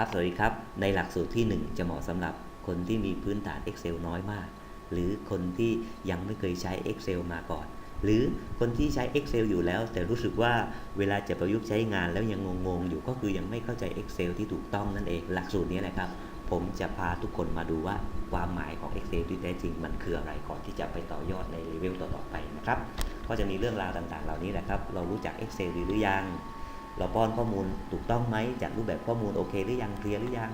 ครับสวัสดีครับ ในหลักสูตรที่ 1 จะเหมาะสำหรับคนที่มีพื้นฐาน Excel น้อยมาก หรือคนที่ยังไม่เคยใช้ Excel มาก่อน หรือคนที่ใช้ Excel อยู่แล้ว แต่รู้สึกว่าเวลาจะประยุกต์ใช้งานแล้วยังงงๆ อยู่ก็คือยังไม่เข้าใจ Excel ที่ถูกต้องนั่นเองหลักสูตรนี้นะครับ ผมจะพาทุกคนมาดูว่าความหมายของ Excel ที่แท้จริงมันคืออะไรก่อนที่จะไปต่อยอดในเลเวลต่อๆไปนะครับก็จะมีเรื่องราวต่างๆ เหล่านี้แหละครับเรารู้จัก Excel หรือยัง เราป้อนข้อมูลถูกต้องไหมจากรูปแบบข้อมูลโอเคหรือยังเคลียร์หรือยัง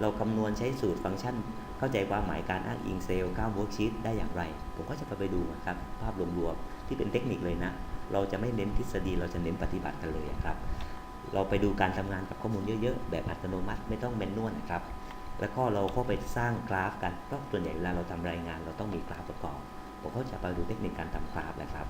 เราคำนวณใช้สูตรฟังก์ชัน เข้าใจความหมายการอ้างอิงเซลล์ก้าวเวิร์กชีตได้อย่างไร ผมก็จะไปดูครับภาพรวมๆที่เป็นเทคนิคเลยนะ เราจะไม่เน้นทฤษฎีเราจะเน้นปฏิบัติกันเลยครับ เราไปดูการทำงานกับข้อมูลเยอะๆ แบบอัตโนมัติไม่ต้องแมนนวลนะครับ แล้วก็เราก็ไปสร้างกราฟกันเพราะส่วนใหญ่เวลาเราทำรายงาน เราต้องมีกราฟประกอบผมก็จะไปดูเทคนิคการทำกราฟแหละครับ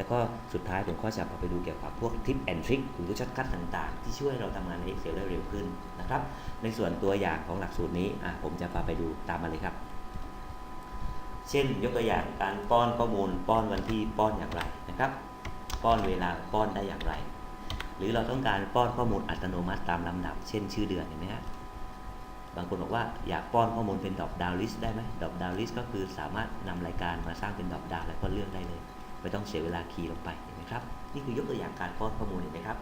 แล้วก็สุดท้ายผมก็จะพาไปดูเกี่ยวกับพวกทิปแอนทริคหรือช็อตคัทต่างๆ ที่ช่วยเราทำงานใน Excel ได้เร็วขึ้นนะครับ ในส่วนตัวอย่างของหลักสูตรนี้ผมจะพาไปดูตามมาเลยครับ เช่นยกตัวอย่างการป้อนข้อมูล ป้อนวันที่ป้อนอย่างไรนะครับ ป้อนเวลาป้อนได้อย่างไร หรือเราต้องการป้อนข้อมูลอัตโนมัติตามลำดับ เช่นชื่อเดือนเห็นไหมฮะบางคนบอกว่าอยากป้อนข้อมูลเป็นดอปดาวลิสได้ไหมดอปดาวลิสก็คือสามารถนำรายการมาสร้างเป็นดอปดาวแล้วก็เลือกได้เลย ไม่ต้องเสียเวลาคีย์ลงไปเห็นไหมครับนี่คือยกตัวอย่างการป้อนข้อมูลเห็นไหมครับ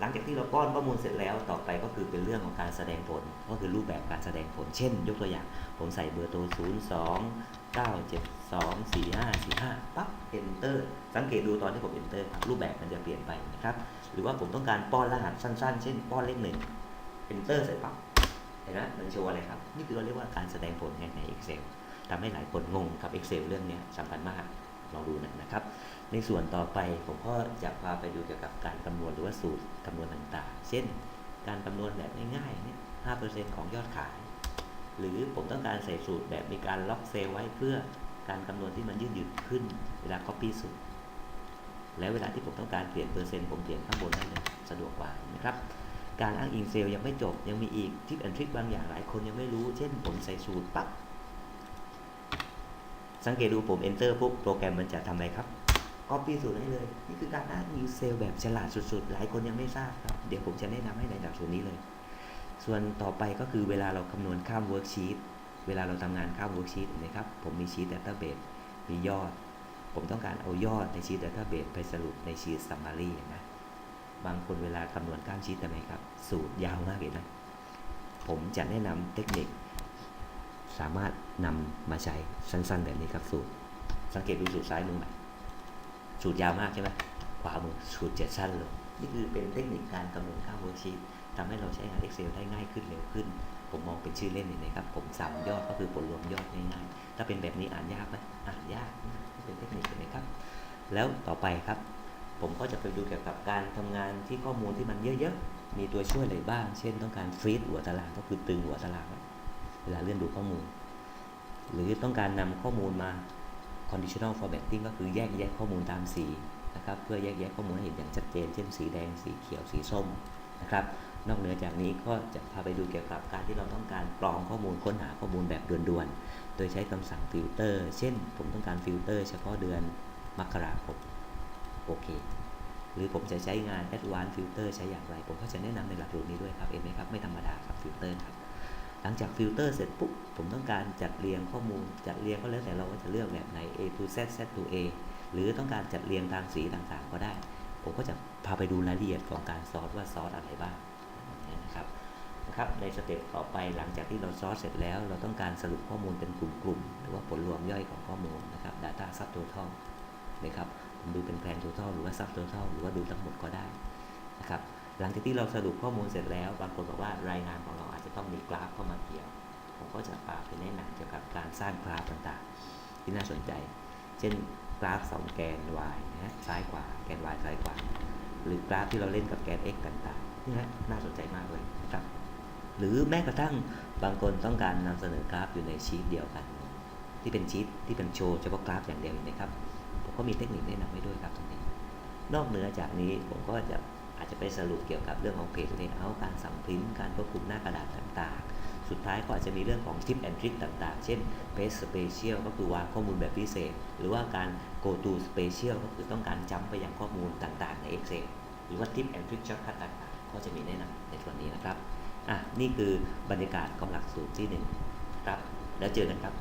หลังจากที่เราป้อนข้อมูลเสร็จแล้วต่อไปก็คือเป็นเรื่องของการแสดงผล ก็คือรูปแบบการแสดงผล เช่น ยกตัวอย่าง ผมใส่เบอร์โทร 0 2 9 7 2 4 5 4 5ปั๊บ enter สังเกตดูตอนที่ผม enter ครับรูปแบบมันจะเปลี่ยนไปนะครับ หรือว่าผมต้องการป้อนรหัสสั้น ๆ เช่น ป้อนเลขหนึ่ง enter เสร็จปั๊บเห็นไหมมันโชว์อะไรครับ นี่คือเราเรียกว่าการแสดงผลใน Excel ทำให้หลายคนงงกับ Excel เรื่องนี้สำคัญมาก ลองดูนะครับ ในส่วนต่อไปผมก็จะพาไปดูเกี่ยวกับการคำนวณหรือว่าสูตรคำนวณต่างๆ เช่น การคำนวณแบบง่ายๆเนี่ย5%ของยอดขาย หรือผมต้องการใส่สูตรแบบมีการล็อกเซลไว้เพื่อการคำนวณที่มันยืดหยุ่นขึ้น เวลา copy สูตร แล้วเวลาที่ผมต้องการเปลี่ยนเปอร์เซ็นต์ผมเปลี่ยนข้างบนได้เลยสะดวกกว่านะครับการอ้างอิงเซลล์ยังไม่จบยังมีอีกทิปแอนทริคบางอย่างหลายคนยังไม่รู้ เช่นผมใส่สูตรปั๊บ สังเกตดูผม enter ปุ๊บโปรแกรมมันจะทำอะไรครับ copy สูตรให้เลย นี่คือการอ้างอิงเซลแบบฉลาดสุดๆ หลายคนยังไม่ทราบครับ เดี๋ยวผมจะแนะนำให้ในหลักสูตรนี้เลย ส่วนต่อไปก็คือเวลาเราคำนวณข้าม worksheet เวลาเราทำงานข้าม worksheet เห็นไหมครับ ผมมี sheet database มียอด ผมต้องการเอายอดใน sheet database ไปสรุปใน sheet summary นะ บางคนเวลาคำนวณข้ามชีตทำไมครับ สูตรยาวมากเลยนะ ผมจะแนะนำเทคนิค สามารถนำมาใช้สั้นๆแบบนี้ครับสูตร สังเกตดูสูตรซ้ายมือไหมสูตรยาวมากใช่ไหมขวามือสูตรเจ็ดสั้นเลยนี่คือเป็นเทคนิคการคำนวณค่าเวิร์กชีตทำให้เราใช้งาน Excel ได้ง่ายขึ้นเร็วขึ้น ผมมองเป็นชื่อเล่นเลยนะครับ ผมสัมยอดก็คือผลรวมยอดง่ายๆถ้าเป็นแบบนี้อ่านยากไหมอ่านยากนะนี่เป็นเทคนิคเห็นไหมครับ แล้วต่อไปครับ ผมก็จะไปดูเกี่ยวกับการทำงานที่ข้อมูลที่มันเยอะๆ มีตัวช่วยอะไรบ้าง เช่นต้องการฟรีดหัวตารางก็คือตึงหัวตารางไว้ เวลาเลื่อนดูข้อมูล หรือต้องการนำข้อมูลมา conditional formatting ก็คือแยกแยะข้อมูลตามสีนะครับ เพื่อแยกแยะข้อมูลให้เห็นอย่างชัดเจน เช่นสีแดง สีเขียว สีส้มนะครับ นอกเหนือจากนี้ก็จะพาไปดูเกี่ยวกับการที่เราต้องการกรองข้อมูลค้นหาข้อมูลแบบด่วนๆ โดยใช้คำสั่งฟิลเตอร์ เช่น ผมต้องการฟิลเตอร์เฉพาะเดือนมกราคม โอเค หรือผมจะใช้งาน Advanced Filter ใช้อย่างไร ผมก็จะแนะนำในหลักสูตรนี้ด้วยครับ เห็นไหมครับ ไม่ธรรมดาครับฟิลเตอร์ครับ หลังจากฟิลเตอร์เสร็จปุ๊บผมต้องการจัดเรียงข้อมูล จัดเรียงก็แล้วแต่เราจะเลือกแบบไหน A to Z Z to A หรือต้องการจัดเรียงตามสีต่างๆ ก็ได้ ผมก็จะพาไปดูรายละเอียดของการซอสว่าซอสอะไรบ้างนะครับนะครับในสเต็ปต่อไปหลังจากที่เราซอสเสร็จแล้ว เราต้องการสรุปข้อมูลเป็นกลุ่มๆหรือว่าผลรวมย่อยของข้อมูลนะครับ Data Subtotal นะครับผมดูเป็นแพลน total หรือว่า sub total หรือว่าดูทั้งหมดก็ได้นะครับ หลังจากที่เราสรุปข้อมูลเสร็จแล้ว บางคนบอกว่ารายงานของเราอาจจะต้องมีกราฟเข้ามาเกี่ยว ผมก็จะพากไปแนะนำเกี่ยวกับการสร้างกราฟต่างๆ ที่น่าสนใจ เช่นกราฟสองแกน y นะฮะซ้ายขวาแกน y ซ้ายขวา หรือกราฟที่เราเล่นกับแกน x ต่างๆนี่ฮะน่าสนใจมากเลยนะครับ หรือแม้กระทั่งบางคนต้องการนำเสนอกราฟอยู่ในชีตเดียวกัน ที่เป็นชีตที่เป็นโชว์เฉพาะกราฟอย่างเดียวเห็นะครับผมก็มีเทคนิคแนะนำไว้ด้วยครับตรงนี้ นอกเหนือจากนี้ผมก็จะ อาจจะไปสรุปเกี่ยวกับเรื่องของเพจเลเยอร์การสั่งพิมพ์การควบคุมหน้ากระดาษต่างๆ สุดท้ายก็อาจจะมีเรื่องของ tip and trick ต่างๆ เช่น page special ก็คือวางข้อมูลแบบพิเศษ หรือว่าการ go to special ก็คือต้องการจำไปยังข้อมูลต่างๆ ใน Excel หรือว่า tip and trick shortcut ต่างๆ ก็จะมีแนะนำในส่วนนี้นะครับอะนี่คือบรรยากาศของหลักสูตรที่หนึ่งครับแล้วเจอกันครับ